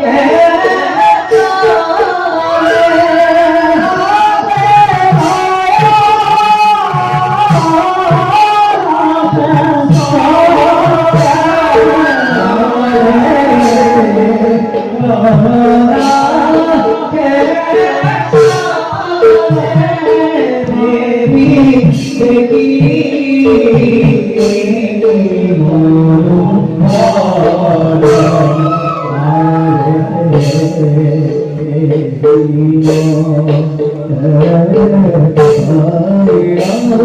Yeah. Hare Rama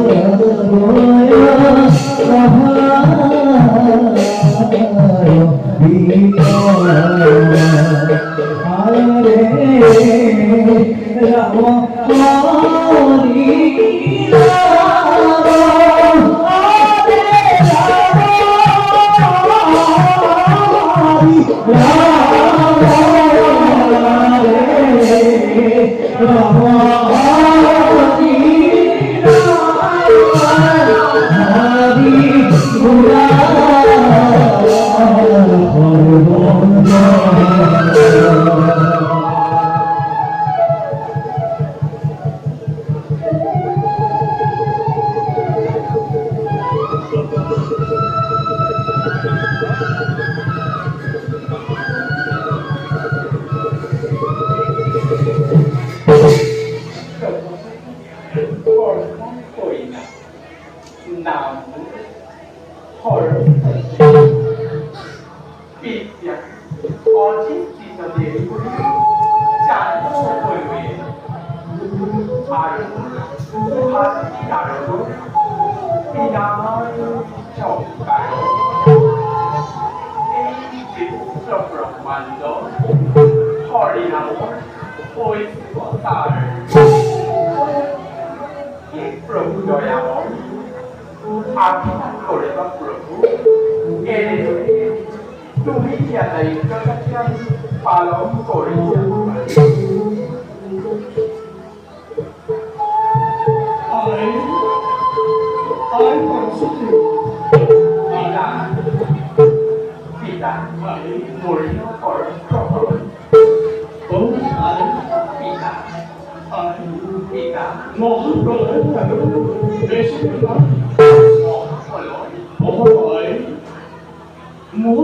Hare Rama Ram Ram রে Ram 보이나 나무 헐 빛야 어디 지서내 짠도 보이네 아르 하지 나르고 비나마의 정가요 에이지 서브라만도 허리나무 보이스와 딸을 아픈 노래가 부르고 무게를 돌리고 뚜리야 이거 같은 바람 소리야 Một lúc rồi, để xin lỗi.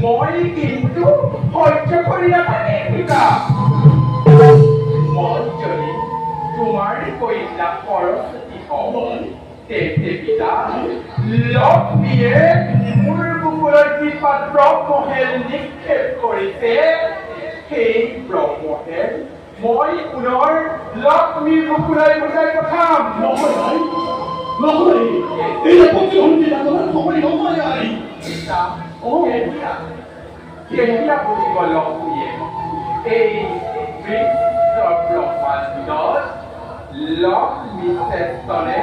মই কিন্তু সহ্য কৰি নাথাকিম পিতা মই যদি তোমাৰ কন্যা সৰস্বতী হওঁ তেন্তে পিতা লক্ষ্মীয়ে মোৰ বুকুলত যিপাত ব্ৰহ্মহেল নিক্ষেপ কৰিছে সেই ব্ৰহ্মহেল মই পুনৰ লক্ষ্মীৰ বুকুলৈ বুজাই পিতা কেতিয়া বুজিব লক্ষ্মীয়ে এই ব্ৰহ্মাণ্ডত লক্ষ্মী শ্ৰেষ্ঠনে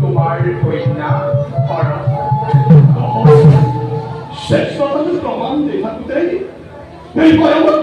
তোমাৰ কন্যা কথাতে